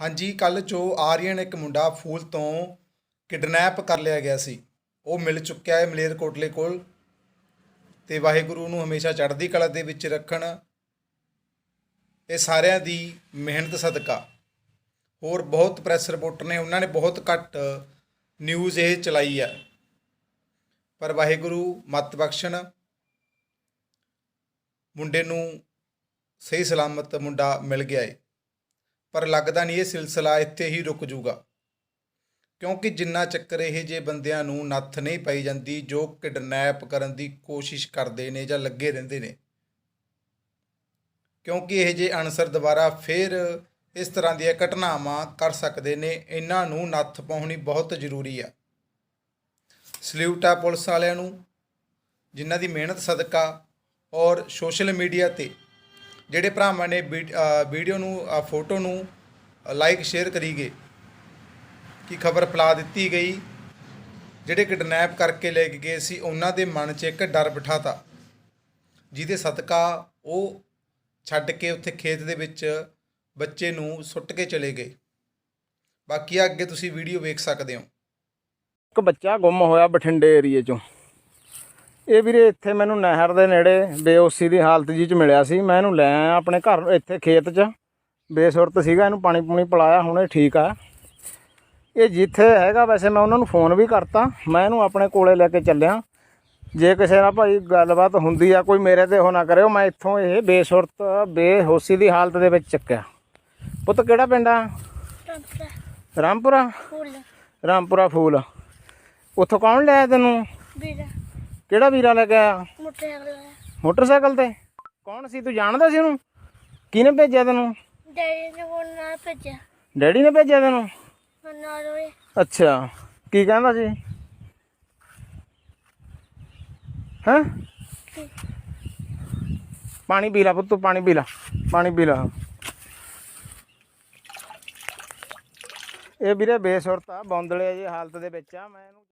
ਹਾਂਜੀ ਕੱਲ ਜੋ ਆਰੀਅਨ ਇੱਕ ਮੁੰਡਾ ਫੂਲ ਤੋਂ ਕਿਡਨੈਪ ਕਰ ਲਿਆ ਗਿਆ ਸੀ, ਉਹ ਮਿਲ ਚੁੱਕਿਆ ਹੈ ਮਲੇਰਕੋਟਲੇ ਕੋਲ ਤੇ ਵਾਹਿਗੁਰੂ ਨੂੰ ਹਮੇਸ਼ਾ ਚੜ੍ਹਦੀ ਕਲਾ ਦੇ ਵਿੱਚ ਰੱਖਣ ਇਹ ਸਾਰਿਆਂ ਦੀ ਮਿਹਨਤ ਸਦਕਾ। ਹੋਰ ਬਹੁਤ ਪ੍ਰੈਸ ਰਿਪੋਰਟਰ ਨੇ, ਉਹਨਾਂ ਨੇ ਬਹੁਤ ਘੱਟ ਨਿਊਜ਼ ਇਹ ਚਲਾਈ ਹੈ। ਪਰ ਵਾਹਿਗੁਰੂ ਮਤ ਬਖਸ਼ਣ, ਮੁੰਡੇ ਨੂੰ ਸਹੀ ਸਲਾਮਤ ਮੁੰਡਾ ਮਿਲ ਗਿਆ ਏ। ਪਰ ਲੱਗਦਾ ਨਹੀਂ ਇਹ ਸਿਲਸਿਲਾ ਇੱਥੇ ਹੀ ਰੁਕ ਜੂਗਾ। ਕਿਉਂਕਿ ਜਿੰਨਾ ਚੱਕਰ ਇਹ ਜੇ ਬੰਦਿਆਂ ਨੂੰ ਨੱਥ ਨਹੀਂ ਪਾਈ ਜਾਂਦੀ, ਜੋ ਕਿਡਨੈਪ ਕਰਨ ਦੀ ਕੋਸ਼ਿਸ਼ ਕਰਦੇ ਨੇ ਜਾਂ ਲੱਗੇ ਰਹਿੰਦੇ ਨੇ। ਕਿਉਂਕਿ ਇਹ ਜੇ ਅਨਸਰ ਦੁਬਾਰਾ ਫਿਰ ਇਸ ਤਰ੍ਹਾਂ ਦੀਆਂ ਘਟਨਾਵਾਂ ਕਰ ਸਕਦੇ ਨੇ, ਇਹਨਾਂ ਨੂੰ ਨੱਥ ਪਾਉਣੀ ਬਹੁਤ ਜ਼ਰੂਰੀ ਆ। ਸਲੂਟ ਆ ਪੁਲਿਸ ਵਾਲਿਆਂ ਨੂੰ, ਜਿਨ੍ਹਾਂ ਦੀ ਮਿਹਨਤ ਸਦਕਾ ਔਰ ਸੋਸ਼ਲ ਮੀਡੀਆ ਤੇ ਜਿਹੜੇ ਭਰਾਵਾਂ ਨੇ ਵੀਡੀਓ ਨੂੰ ਫੋਟੋ ਨੂੰ ਲਾਈਕ ਸ਼ੇਅਰ ਕਰੀ ਗਏ। ਕਿ ਖਬਰ ਫੈਲਾ ਦਿੱਤੀ ਗਈ? ਜਿਹੜੇ ਕਿਡਨੈਪ ਕਰਕੇ ਲੈ ਕੇ ਗਏ ਸੀ, ਉਹਨਾਂ ਦੇ ਮਨ 'ਚ ਇੱਕ ਡਰ ਬਿਠਾਤਾ। ਜਿਹਦੇ ਸਦਕਾ ਉਹ ਛੱਡ ਕੇ ਉੱਥੇ ਖੇਤ ਦੇ ਵਿੱਚ ਬੱਚੇ ਨੂੰ ਸੁੱਟ ਕੇ ਚਲੇ ਗਏ। ਬਾਕੀ ਅੱਗੇ ਤੁਸੀਂ ਵੀਡੀਓ ਵੇਖ ਸਕਦੇ ਹੋ। ਇੱਕ ਬੱਚਾ ਗੁੰਮ ਹੋਇਆ ਬਠਿੰਡੇ ਏਰੀਏ ਚੋਂ। ਇਹ ਵੀਰੇ ਇੱਥੇ ਮੈਨੂੰ ਨਹਿਰ ਦੇ ਨੇੜੇ ਬੇਹੋਸ਼ੀ ਦੀ ਹਾਲਤ ਜੀ ਚ ਮਿਲਿਆ ਸੀ। ਮੈਂ ਇਹਨੂੰ ਲੈ ਆਇਆ ਆਪਣੇ ਘਰ ਇੱਥੇ ਖੇਤ 'ਚ। ਬੇਸੁਰਤ ਸੀਗਾ ਇਹਨੂੰ ਪਾਣੀ ਪੂਣੀ ਪਿਲਾਇਆ ਹੁਣ ਇਹ ਠੀਕ ਆ। ਇਹ ਜਿੱਥੇ ਹੈਗਾ ਵੈਸੇ ਮੈਂ ਉਹਨਾਂ ਨੂੰ ਫੋਨ ਵੀ ਕਰਤਾ। ਮੈਂ ਇਹਨੂੰ ਆਪਣੇ ਕੋਲੇ ਲੈ ਕੇ ਚੱਲਿਆ। ਜੇ ਕਿਸੇ ਨਾਲ ਭਾਈ ਗੱਲਬਾਤ ਹੁੰਦੀ ਆ ਕੋਈ ਮੇਰੇ ਤੇ ਉਹ ਨਾ ਕਰਿਓ। ਮੈਂ ਇੱਥੋਂ ਇਹ ਬੇਸੁਰਤ ਬੇਹੋਸ਼ੀ ਦੀ ਹਾਲਤ ਦੇ ਵਿੱਚ ਚੱਕਿਆ। ਪੁੱਤ ਕਿਹੜਾ ਪਿੰਡ ਆ? ਰਾਮਪੁਰਾ? ਫੁੱਲ। ਰਾਮਪੁਰਾ ਫੂਲ। ਉੱਥੋਂ ਕੌਣ ਲਿਆਇਆ ਤੈਨੂੰ? ਵੀਰਾ। ਕਿਹੜਾ ਵੀਰਾ ਲੈ ਕੇ ਆਇਆ? ਮੋਟਰਸਾਈਕਲ ਮੋਟਰਸਾਈਕਲ ਤੇ? ਕੌਣ ਸੀ? ਤੂੰ ਜਾਣਦਾ ਸੀ ਉਹਨੂੰ? ਕਿਹਨੇ ਭੇਜਿਆ ਤੈਨੂੰ? ਡੈਡੀ ਨੇ ਨਾਲ ਭੇਜਿਆ। ਡੈਡੀ ਨੇ ਭੇਜਿਆ ਤੈਨੂੰ? ਮੈਂ ਨਾਲ ਹੋਏ ਅੱਛਾ। ਕੀ ਕਹਿੰਦਾ ਸੀ? ਹੈਂ? ਪਾਣੀ ਪੀ ਲੈ ਪੁੱਤ ਤੂੰ ਪਾਣੀ ਪੀ ਲੈ ਪਾਣੀ ਪੀ ਲੈ। ਇਹ ਵੀਰੇ ਬੇਸੁਰਤ ਆ ਬੌਂਦਲੇ ਜੀ ਹਾਲਤ ਦੇ ਵਿੱਚ ਆ ਮੈਂ ਇਹਨੂੰ